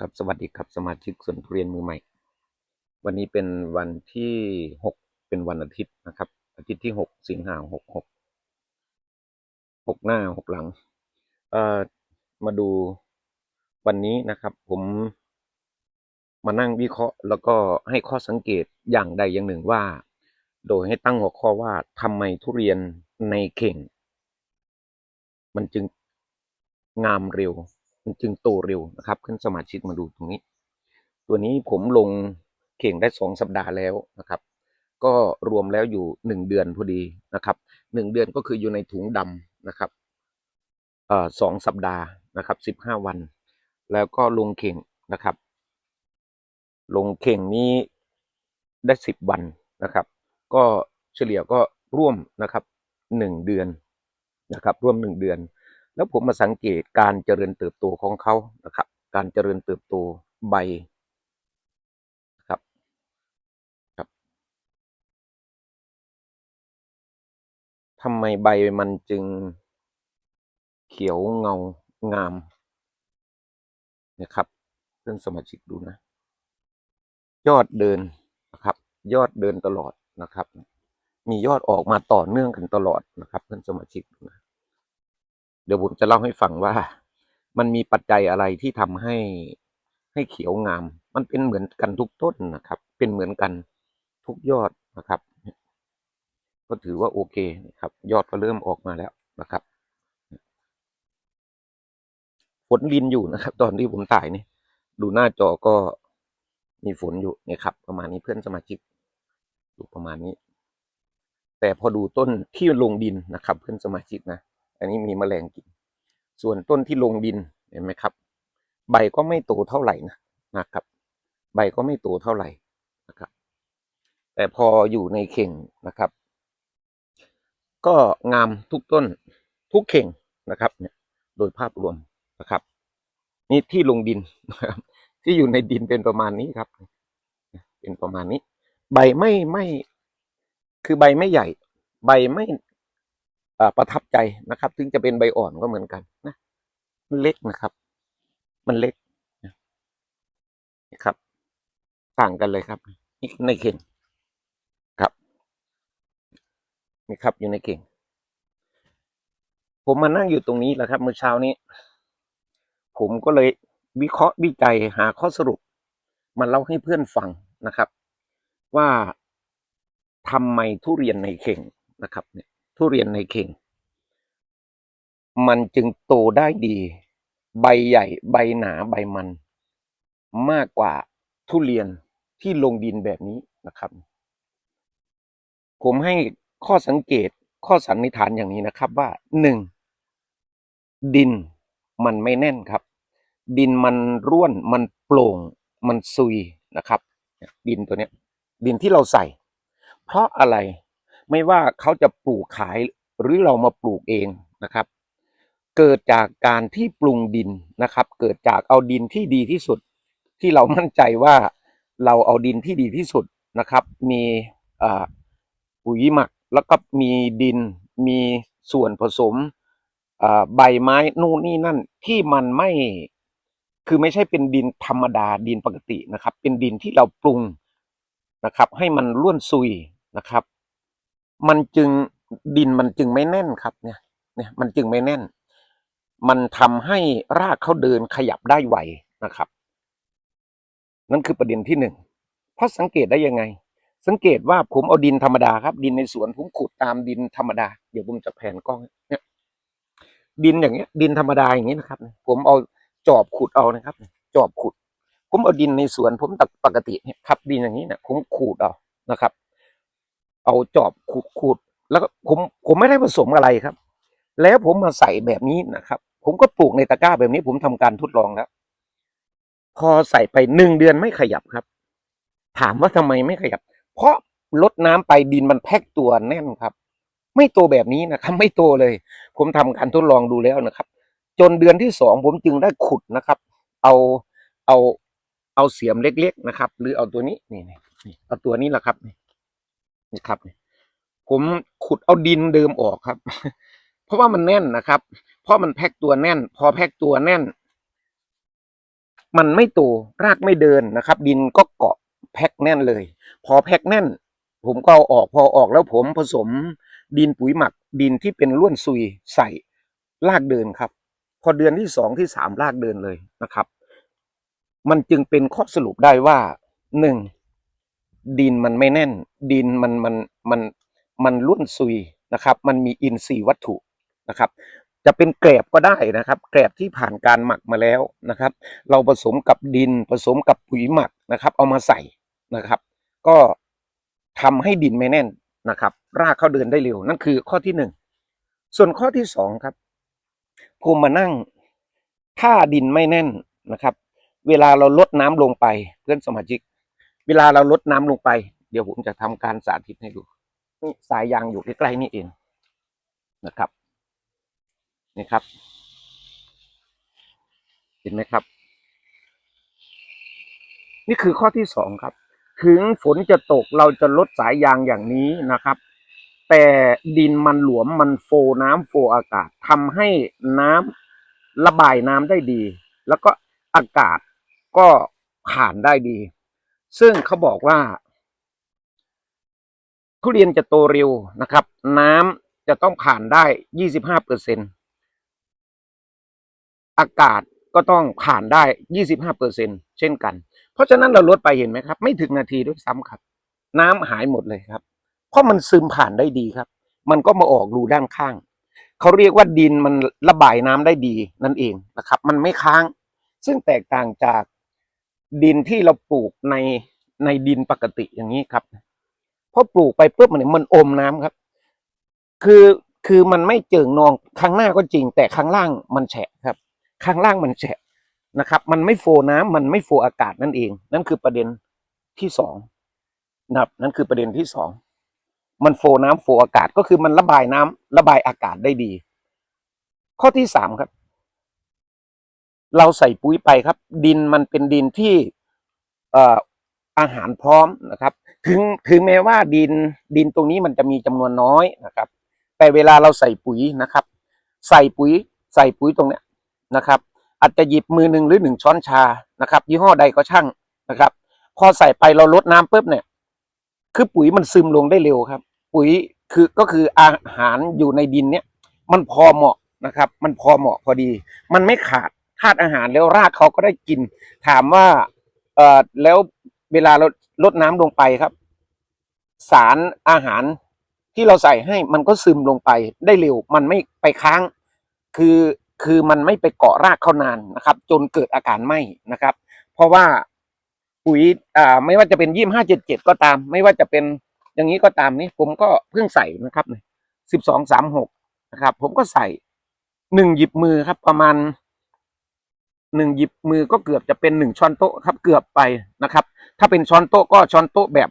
ครับสวัสดีครับสมาชิกสวนทุเรียนมือใหม่ วันนี้เป็นวันที่หกเป็นวันอาทิตย์นะครับ อาทิตย์ที่หกสิงหาหกหกหกหน้าหกหลังเอ่อมาดูวันนี้นะครับ ผมมานั่งวิเคราะห์ แล้วก็ให้ข้อสังเกตอย่างใดอย่างหนึ่งว่า โดยให้ตั้งหัวข้อว่าทำไมทุเรียนในเข่ง มันจึงงามเร็ว มันจึงโตเร็วนะครับ ขึ้นสมาชิกมาดูตรงนี้ ตัวนี้ผมลงเข่งได้สองสัปดาห์แล้วนะครับ ก็รวมแล้วอยู่หนึ่งเดือนพอดีนะครับหนึ่งเดือนก็คืออยู่ในถุงดำนะครับเอ่อสองสัปดาห์นะครับสิบห้าวัน แล้วก็ลงเข่งนะครับ ลงเข่งนี้ได้สิบวันนะครับ ก็เฉลี่ยก็ร่วมนะครับหนึ่งเดือนนะครับ ร่วมหนึ่งเดือน แล้วผมมาสังเกตการเจริญเติบโตของเขานะครับ การเจริญเติบโตใบครับครับทำไมใบมันจึงเขียวเงางามนะครับเพื่อนสมาชิกดูนะ ยอดเดินนะครับ ยอดเดินตลอดนะครับ มียอดออกมาต่อเนื่องกันตลอดนะครับ เพื่อนสมาชิกดูนะ เดี๋ยวผมจะเล่าให้ฟังว่า มันมีปัจจัยอะไรที่ทำให้ให้เขียวงาม มันเป็นเหมือนกันทุกต้นนะครับ เป็นเหมือนกันทุกยอดนะครับ ก็ถือว่าโอเคนะครับ ยอดก็เริ่มออกมาแล้วนะครับฝนลินอยู่นะครับ ตอนที่ผมถ่ายนี่ดูหน้าจอก็มีฝนอยู่เนี่ยครับ ประมาณนี้เพื่อนสมาชิกดูประมาณนี้ แต่พอดูต้นที่ลงดินนะครับ เพื่อนสมาชิกนะ อันนี้มีแมลงกิน ส่วนต้นที่ลงดินเห็นไหมครับ ใบก็ไม่โตเท่าไหร่นะนะครับ ใบก็ไม่โตเท่าไหร่นะครับ แต่พออยู่ในเข่งนะครับ ก็งามทุกต้นทุกเข่งนะครับ เนี่ยโดยภาพรวมนะครับ นี่ที่ลงดินนะครับที่อยู่ในดินเป็นประมาณนี้ครับ เป็นประมาณนี้ ใบไม่ไม่ คือใบไม่ใหญ่ ใบไม่ ประทับใจนะครับ ถึงจะเป็นใบอ่อนก็เหมือนกันนะมันเล็กนะครับ มันเล็กนะครับ ต่างกันเลยครับ นี่ในเข่งครับนี่ครับอยู่ในเข่ง ผมมานั่งอยู่ตรงนี้แหละครับเมื่อเช้านี้ ผมก็เลยวิเคราะห์วิจัยหาข้อสรุป มาเล่าให้เพื่อนฟังนะครับ ว่าทำไมทุเรียนในเข่งนะครับ เนี่ย ทุเรียนในเข่ง มันจึงโตได้ดี ใบใหญ่ใบหนาใบมัน มากกว่าทุเรียนที่ลงดินแบบนี้นะครับ ผมให้ข้อสังเกตข้อสันนิษฐานอย่างนี้นะครับว่าหนึ่งดินมันไม่แน่นครับ ดินมันร่วนมันโปร่ง มันซุยนะครับ ดินตัวเนี้ย ดินที่เราใส่ เพราะอะไร ไม่ว่าเขาจะปลูกขายหรือเรามาปลูกเองนะครับ เกิดจากการที่ปรุงดินนะครับ เกิดจากเอาดินที่ดีที่สุด ที่เรามั่นใจว่าเราเอาดินที่ดีที่สุดนะครับ มีอ่าปุ๋ยหมักแล้วก็มีดินมีส่วนผสมอ่าใบไม้นู่นนี่นั่นที่มันไม่คือไม่ใช่เป็นดินธรรมดาดินปกตินะครับ เป็นดินที่เราปรุงนะครับ ให้มันร่วนซุยนะครับ มันจึงดินมันจึงไม่แน่นครับเนี่ย เนี่ยมันจึงไม่แน่น มันทำให้รากเขาเดินขยับได้ไวนะครับ นั่นคือประเด็นที่หนึ่งเพราะสังเกตได้ยังไง สังเกตว่าผมเอาดินธรรมดาครับ ดินในสวนผมขุดตามดินธรรมดาเดี๋ยวผมจะแผนกล้องเนี่ย ดินอย่างเงี้ย ดินธรรมดาอย่างนี้นะครับ ผมเอาจอบขุดเอานะครับ จอบขุด ผมเอาดินในสวนผมตักปกติเนี่ยครับ ดินอย่างนี้เนี่ยผมขูดเอานะครับ เอาจอบขูดขูดแล้วก็ผมผมไม่ได้ผสมอะไรครับ แล้วผมมาใส่แบบนี้นะครับ ผมก็ปลูกในตะกร้าแบบนี้ ผมทำการทดลองแล้ว พอใส่ไปหนึ่งเดือนไม่ขยับครับ ถามว่าทำไมไม่ขยับ เพราะลดน้ำไปดินมันแพ็กตัวแน่นครับ ไม่โตแบบนี้นะครับไม่โตเลย ผมทำการทดลองดูแล้วนะครับ จนเดือนที่สองผมจึงได้ขุดนะครับ เอาเอาเอาเสียมเล็ก ๆนะครับ หรือเอาตัวนี้นี่นี่นี่เอาตัวนี้แหละครับนี่ นี่ครับ ผมขุดเอาดินเดิมออกครับ เพราะว่ามันแน่นนะครับ เพราะมันแพ็กตัวแน่น พอแพ็กตัวแน่น มันไม่โตรากไม่เดินนะครับ ดินก็เกาะแพ็กแน่นเลย พอแพ็กแน่น ผมก็เอาออกพอออกแล้วผมผสมดินปุ๋ยหมัก ดินที่เป็นล้วนซุยใส่รากเดินครับ พอเดือนที่สองที่สามรากเดินเลยนะครับ มันจึงเป็นข้อสรุปได้ว่าหนึ่ง ดินมันไม่แน่น ดินมันมันมันมันล้วนซุยนะครับ มันมีอินทรีย์วัตถุนะครับ จะเป็นแกลบก็ได้นะครับ แกลบที่ผ่านการหมักมาแล้วนะครับ เราผสมกับดินผสมกับปุ๋ยหมักนะครับ เอามาใส่นะครับ ก็ทำให้ดินไม่แน่นนะครับ รากเข้าเดินได้เร็วนั่นคือข้อที่หนึ่งส่วนข้อที่สองครับผมมานั่งถ้าดินไม่แน่นนะครับ เวลาเราลดน้ำลงไปเพื่อนสมาชิก เวลาเราลดน้ำลงไป เดี๋ยวผมจะทำการสาธิตให้ดูนี่สายยางอยู่ใกล้ๆนี่เองนะครับนี่ครับ เห็นไหมครับ นี่คือข้อที่สองครับ ถึงฝนจะตกเราจะลดสายยางอย่างนี้นะครับ แต่ดินมันหลวมมันโฟน้ำโฟอากาศทำให้น้ำระบายน้ำได้ดี แล้วก็อากาศก็ผ่านได้ดี ซึ่งเขาบอกว่า ทุเรียนจะโตเร็วนะครับ น้ำจะต้องผ่านได้ยี่สิบห้าเปอร์เซ็นอากาศก็ต้องผ่านได้ยี่สิบห้าเปอร์เซ็นเช่นกัน เพราะฉะนั้นเราลดไปเห็นไหมครับ ไม่ถึงนาทีด้วยซ้ำครับ น้ำหายหมดเลยครับ เพราะมันซึมผ่านได้ดีครับ มันก็มาออกรูด้านข้างเขาเรียกว่าดินมันระบายน้ำได้ดีนั่นเองนะครับ มันไม่ค้าง ซึ่งแตกต่างจาก ดินที่เราปลูกในในดินปกติอย่างนี้ครับพอปลูกไปปุ๊บมันเนี่ยมันอมน้ำครับ คือคือมันไม่เจิ่งนองข้างหน้าก็จริง แต่ข้างล่างมันแฉะครับ ข้างล่างมันแฉะนะครับ มันไม่โฟน้ำมันไม่โฟอากาศนั่นเอง นั่นคือประเด็นที่สองนะครับนั่นคือประเด็นที่สองมันโฟน้ำโฟอากาศก็คือมันระบายน้ำระบายอากาศได้ดี ข้อที่สามครับ เราใส่ปุ๋ยไปครับ ดินมันเป็นดินที่เอ่ออาหารพร้อมนะครับ ถึงถึงแม้ว่าดินดินตรงนี้มันจะมีจำนวนน้อยนะครับ แต่เวลาเราใส่ปุ๋ยนะครับ ใส่ปุ๋ยใส่ปุ๋ยตรงเนี้ยนะครับ อาจจะหยิบมือหนึ่งหรือหนึ่งช้อนชานะครับ ยี่ห้อใดก็ช่างนะครับ พอใส่ไปเราลดน้ำปุ๊บเนี่ย คือปุ๋ยมันซึมลงได้เร็วครับ ปุ๋ยคือก็คืออาหารอยู่ในดินเนี่ย มันพอเหมาะนะครับ มันพอเหมาะพอดี มันไม่ขาด ธาตุอาหารแล้วรากเขาก็ได้กิน ถามว่าเอ่อแล้วเวลาเราลดน้ำลงไปครับ สารอาหารที่เราใส่ให้มันก็ซึมลงไปได้เร็ว มันไม่ไปค้าง คือคือมันไม่ไปเกาะรากเขานานนะครับ จนเกิดอาการไหม้นะครับ เพราะว่าปุ๋ยอ่าไม่ว่าจะเป็นยี่ห้าเจ็ดเจ็ดก็ตาม ไม่ว่าจะเป็นอย่างนี้ก็ตามนี่ผมก็เพิ่งใส่นะครับสิบสองสามหกนะครับ ผมก็ใส่หนึ่งหยิบมือครับประมาณ หนึ่งหยิบมือก็เกือบจะเป็นหนึ่งช้อนโต๊ะครับเกือบไปนะครับ ถ้าเป็นช้อนโต๊ะก็ช้อนโต๊ะแบบ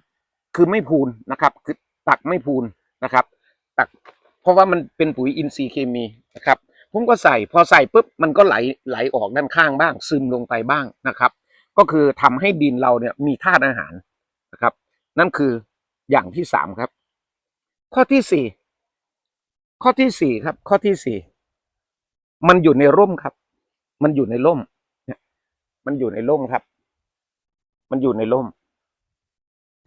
คือไม่พูนนะครับ คือตักไม่พูนนะครับ ตักเพราะว่ามันเป็นปุ๋ยอินทรีย์เคมีนะครับผมก็ใส่พอใส่ปุ๊บมันก็ไหลไหลออกด้านข้างบ้าง ซึมลงไปบ้างนะครับ ก็คือทำให้ดินเราเนี่ยมีธาตุอาหารนะครับ นั่นคืออย่างที่สามครับ ข้อที่สี่ข้อที่สี่ครับ ข้อที่สี่มันอยู่ในร่มครับ มันอยู่ในร่ม มันอยู่ในร่มครับ มันอยู่ในร่ม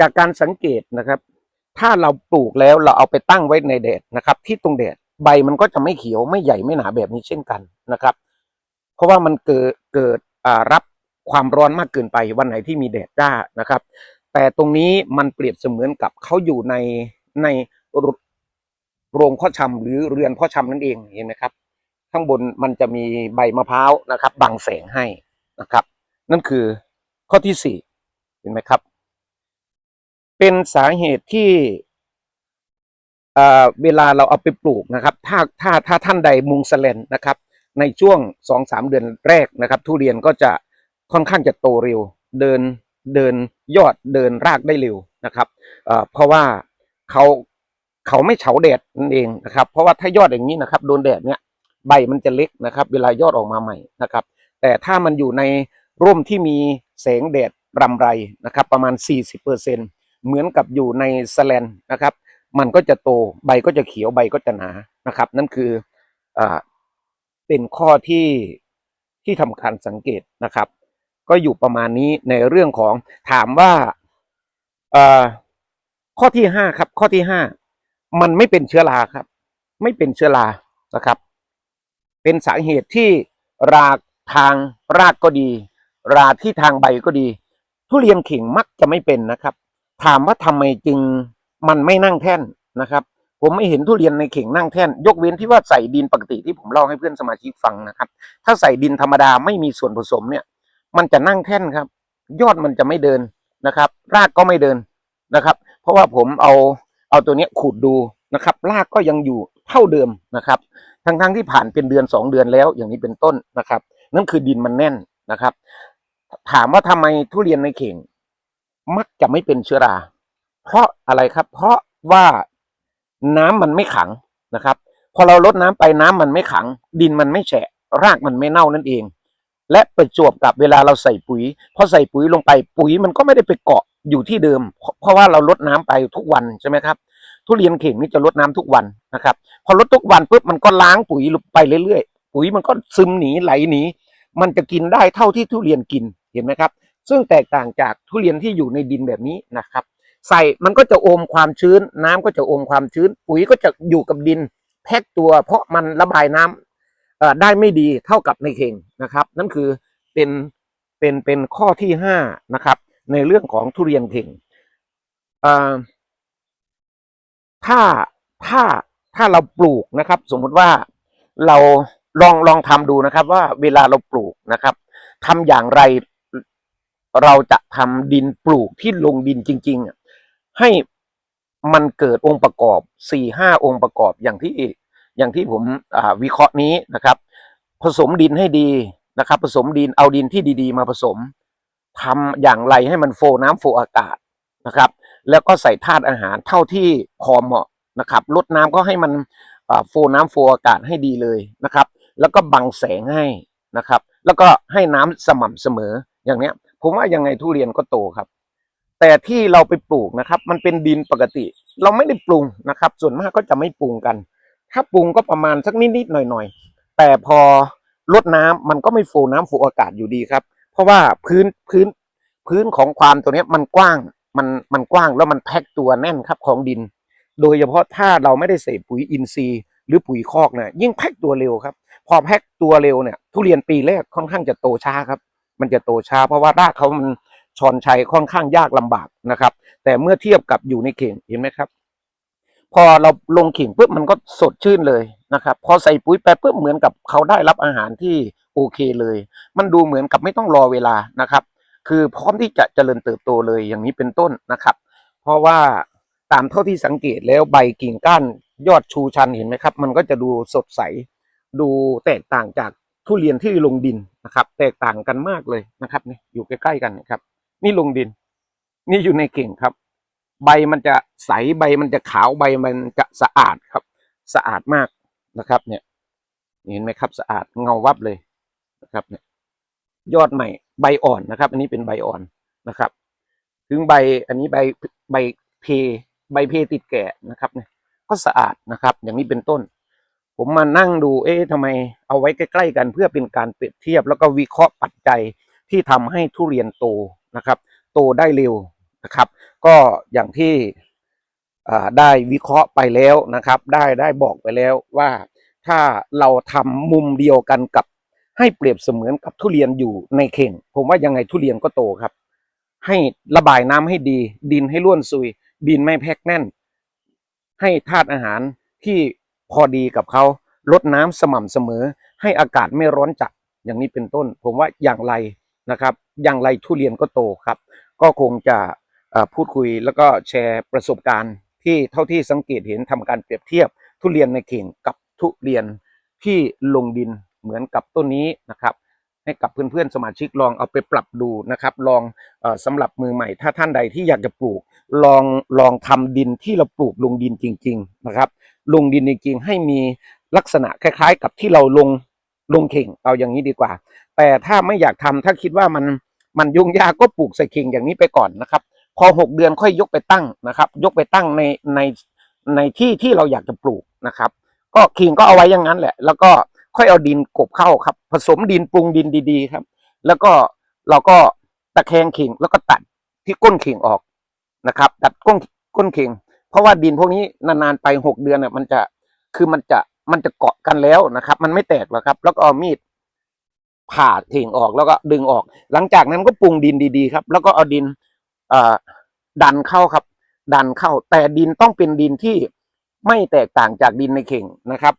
จากการสังเกตนะครับ ถ้าเราปลูกแล้วเราเอาไปตั้งไว้ในแดดนะครับ ที่ตรงแดดใบมันก็จะไม่เขียวไม่ใหญ่ไม่หนาแบบนี้เช่นกันนะครับ เพราะว่ามันเกิดเกิดรับความร้อนมากเกินไปวันไหนที่มีแดดจ้านะครับ แต่ตรงนี้มันเปรียบเสมือนกับเขาอยู่ในในโรงพ่อชำหรือเรือนพ่อชำนั่นเองเห็นไหมครับ ข้างบนมันจะมีใบมะพร้าวนะครับบังแสงให้ นะครับ นั่นคือข้อที่สี่เห็นไหมครับ เป็นสาเหตุที่เวลาเราเอาไปปลูกนะครับ ถ้าถ้าถ้าท่านใดมุงสแลนนะครับ ในช่วงสองสามเดือนแรกนะครับ ทุเรียนก็จะค่อนข้างจะโตเร็ว เดินเดินยอดเดินรากได้เร็วนะครับเพราะว่าเขาเขาไม่เฉาแดดนั่นเองนะครับ เพราะว่าถ้ายอดอย่างนี้นะครับ โดนแดดเนี่ยใบมันจะเล็กนะครับ เวลายอดออกมาใหม่นะครับ แต่ถ้ามันอยู่ในร่มที่มีแสงแดดรำไรนะครับประมาณ 40%เหมือนกับอยู่ในสแลนนะครับ มันก็จะโตใบก็จะเขียวใบก็จะหนานะครับ นั่นคืออเป็นข้อที่ที่ทำการสังเกตนะครับ ก็อยู่ประมาณนี้ในเรื่องของถามว่าข้อที่ห้าครับ ข้อที่ห้ามันไม่เป็นเชื้อราครับ ไม่เป็นเชื้อรานะครับ เป็นสาเหตุที่รา ทางรากก็ดี ราที่ทางใบก็ดี ทุเรียนขิงมักจะไม่เป็นนะครับ ถามว่าทำไมจึงมันไม่นั่งแท่นนะครับ ผมไม่เห็นทุเรียนในเข่งนั่งแท่น ยกเว้นที่ว่าใส่ดินปกติที่ผมเล่าให้เพื่อนสมาชิกฟังนะครับ ถ้าใส่ดินธรรมดาไม่มีส่วนผสมเนี่ย มันจะนั่งแท่นครับ ยอดมันจะไม่เดินนะครับ รากก็ไม่เดินนะครับ เพราะว่าผมเอาเอาตัวเนี้ยขูดดูนะครับ รากก็ยังอยู่เท่าเดิมนะครับ ทั้งๆที่ผ่านเป็นเดือนสองเดือนแล้วอย่างนี้เป็นต้นนะครับ นั่นคือดินมันแน่นนะครับ ถามว่าทำไมทุเรียนในเข่ง มักจะไม่เป็นเชื้อรา เพราะอะไรครับ เพราะว่าน้ำมันไม่ขังนะครับ พอเราลดน้ำไปน้ำมันไม่ขัง ดินมันไม่แฉะ รากมันไม่เน่านั่นเอง และประจวบกับเวลาเราใส่ปุ๋ยพอใส่ปุ๋ยลงไปปุ๋ยมันก็ไม่ได้ไปเกาะอยู่ที่เดิม เพราะว่าเราลดน้ำไปทุกวันใช่ไหมครับทุเรียนเข่งนี่จะลดน้ำทุกวันนะครับ พอลดทุกวันปุ๊บมันก็ล้างปุ๋ยลงไปเรื่อยๆ ปุ๋ยมันก็ซึมหนีไหลหนีมันจะกินได้เท่าที่ทุเรียนกินเห็นไหมครับ ซึ่งแตกต่างจากทุเรียนที่อยู่ในดินแบบนี้นะครับ ใส่มันก็จะอมความชื้น น้ำก็จะอมความชื้น ปุ๋ยก็จะอยู่กับดิน แพ็กตัว เพราะมันระบายน้ำเอ่อได้ไม่ดีเท่ากับในเข่งนะครับ นั่นคือเป็นเป็นเป็นข้อที่ห้านะครับ ในเรื่องของทุเรียนเข่งถ้าถ้าถ้าเราปลูกนะครับ สมมติว่าเรา ลองลองทำดูนะครับว่าเวลาเราปลูกนะครับทำอย่างไรเราจะทำดินปลูกที่ลงดินจริง ๆ ให้มันเกิดองค์ประกอบสี่ห้าองค์ประกอบอย่างที่อย่างที่ผมวิเคราะห์นี้นะครับ ผสมดินให้ดีนะครับ ผสมดินเอาดินที่ดี ๆ มาผสมทำอย่างไรให้มันโฟน้ำโฟอากาศนะครับ แล้วก็ใส่ธาตุอาหารเท่าที่พอเหมาะนะครับลดน้ำก็ให้มันโฟน้ำโฟอากาศให้ดีเลยนะครับ แล้วก็บังแสงให้นะครับ แล้วก็ให้น้ำสม่ำเสมออย่างเนี้ย ผมว่ายังไงทุเรียนก็โตครับ แต่ที่เราไปปลูกนะครับ มันเป็นดินปกติ เราไม่ได้ปรุงนะครับ ส่วนมากก็จะไม่ปรุงกัน ถ้าปรุงก็ประมาณสักนิดๆหน่อยๆแต่พอลดน้ำมันก็ไม่ฟูน้ำฟูอากาศอยู่ดีครับ เพราะว่าพื้นพื้นพื้นของความตัวเนี้ยมันกว้างมันมันกว้างแล้วมันแพ็กตัวแน่นครับของดิน โดยเฉพาะถ้าเราไม่ได้ใส่ปุ๋ยอินทรีย์ หรือปุ๋ยคอกเนี่ยยิ่งแพ็กตัวเร็วครับ พอแพ็กตัวเร็วเนี่ยทุเรียนปีแรกค่อนข้างจะโตช้าครับ มันจะโตช้า เพราะว่ารากเขามันชอนชัยค่อนข้างยากลำบากนะครับ แต่เมื่อเทียบกับอยู่ในเข่งเห็นไหมครับ พอเราลงเข่งปุ๊บมันก็สดชื่นเลยนะครับ พอใส่ปุ๋ยไปปุ๊บเหมือนกับเขาได้รับอาหารที่โอเคเลย มันดูเหมือนกับไม่ต้องรอเวลานะครับ คือพร้อมที่จะเจริญเติบโตเลยอย่างนี้เป็นต้นนะครับ เพราะว่าตามเท่าที่สังเกตแล้วใบกิ่งก้านยอดชูชันเห็นไหมครับ มันก็จะดูสดใส ดูแตกต่างจากทุเรียนที่ลงดินนะครับ แตกต่างกันมากเลยนะครับนี่อยู่ใกล้ๆกันนะครับ นี่ลงดิน นี่อยู่ในเก่งครับ ใบมันจะใสใบมันจะขาวใบมันจะสะอาดครับ สะอาดมากนะครับ เนี่ยเห็นไหมครับสะอาดเงาวับเลยนะครับเนี่ยยอดใหม่ใบอ่อนนะครับ อันนี้เป็นใบอ่อนนะครับ ถึงใบอันนี้ใบใบเพใบเพติดแก่นะครับเนี่ยก็สะอาดนะครับ อย่างนี้เป็นต้น ผมมานั่งดู เอ๊ะทำไมเอาไว้ใกล้ๆกันเพื่อเป็นการเปรียบเทียบ แล้วก็วิเคราะห์ปัจจัยที่ทำให้ทุเรียนโตนะครับ โตได้เร็วนะครับ ก็อย่างที่ได้วิเคราะห์ไปแล้วนะครับ ได้ได้บอกไปแล้วว่าถ้าเราทำมุมเดียวกันกับ ให้เปรียบเสมือนกับทุเรียนอยู่ในเข่ง ผมว่ายังไงทุเรียนก็โตครับ ให้ระบายน้ำให้ดี ดินให้ร่วนซุย ดินไม่แพ็กแน่น ให้ธาตุอาหารที่ พอดีกับเขาลดน้ำสม่ำเสมอ ให้อากาศไม่ร้อนจัดอย่างนี้เป็นต้น ผมว่าอย่างไรนะครับ อย่างไรทุเรียนก็โตครับ ก็คงจะพูดคุยแล้วก็แชร์ประสบการณ์ ที่เท่าที่สังเกตเห็นทำการเปรียบเทียบ ทุเรียนในเข่งกับทุเรียนที่ลงดินเหมือนกับต้นนี้นะครับ ให้กับเพื่อนๆสมาชิกลองเอาไปปรับดูนะครับ ลองออสำหรับมือใหม่ ถ้าท่านใดที่อยากจะปลูก ลองลองทำดินที่เราปลูกลงดินจริง ๆนะครับ ลงดินจริงๆให้มีลักษณะคล้าย ๆ กับที่เราลงลงเข่งเอาอย่างนี้ดีกว่า แต่ถ้าไม่อยากทำถ้าคิดว่ามันมันยุ่งยากก็ปลูกใส่เข่งอย่างนี้ไปก่อนนะครับ พอหกเดือนค่อยยกไปตั้งนะครับ ยกไปตั้งในในในที่ที่เราอยากจะปลูกนะครับ ก็เข่งก็เอาไว้อย่างนั้นแหละ แล้วก็ ค่อยเอาดินกบเข้าครับ ผสมดินปรุงดินดีๆครับ แล้วก็เราก็ตะแคงขิงแล้วก็ตัดที่ก้นขิงออกนะครับ ตัดก้นก้นขิง เพราะว่าดินพวกนี้นานๆไปหกเดือนเนี่ยมันจะคือมันจะมันจะเกาะกันแล้วนะครับ มันไม่แตกหรอกครับ แล้วก็เอามีดผ่าถิงออกแล้วก็ดึงออก หลังจากนั้นก็ปรุงดินดีๆครับ แล้วก็เอาดินดันเข้าครับ ดันเข้า แต่ดินต้องเป็นดินที่ไม่แตกต่างจากดินในเข่งนะครับ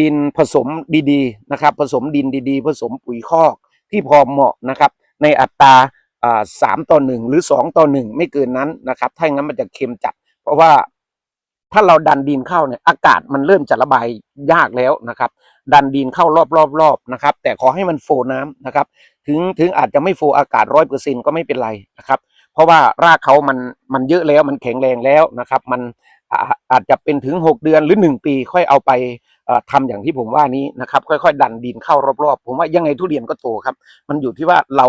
ดินผสมดีๆนะครับ ผสมดินดีๆ ผสมปุ๋ยคอกที่พอเหมาะนะครับ ในอัตราสามต่อหนึ่งหรือสองต่อหนึ่งไม่เกินนั้นนะครับ ถ้าอย่างนั้นมันจะเค็มจัด เพราะว่าถ้าเราดันดินเข้าเนี่ยอากาศมันเริ่มจะระบายยากแล้วนะครับ ดันดินเข้ารอบรอบรอบนะครับ แต่ขอให้มันโฟน้ำนะครับ ถึงถึงอาจจะไม่โฟอากาศร้อยเปอร์เซ็นก็ไม่เป็นไรนะครับ เพราะว่ารากเขามันมันเยอะแล้วมันแข็งแรงแล้วนะครับ มันอาอาจจะเป็นถึงหกเดือนหรือหนึ่งปีค่อยเอาไป ทำอย่างที่ผมว่านี้นะครับ ค่อยๆ ดันดินเข้ารอบๆ ผมว่ายังไงทุเรียนก็โตครับ มันอยู่ที่ว่าเรา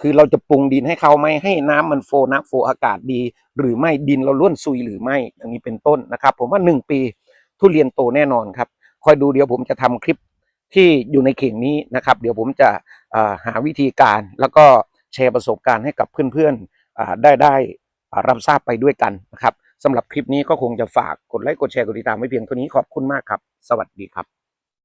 คือเราจะปรุงดินให้เขาไหมให้น้ำมันโฟน้ำโฟอากาศดี หรือไม่ดินเราล้วนซุยหรือไม่อย่างนี้เป็นต้นนะครับ ผมว่าหนึ่งปีทุเรียนโตแน่นอนครับ คอยดูเดี๋ยวผมจะทำคลิปที่อยู่ในเข่งนี้นะครับ เดี๋ยวผมจะหาวิธีการแล้วก็แชร์ประสบการณ์ให้กับเพื่อนๆได้ได้รับทราบไปด้วยกันนะครับ สำหรับคลิปนี้ก็คงจะฝากกดไลค์กดแชร์กดติดตามไว้เพียงเท่านี้ขอบคุณมากครับ สวัสดีครับ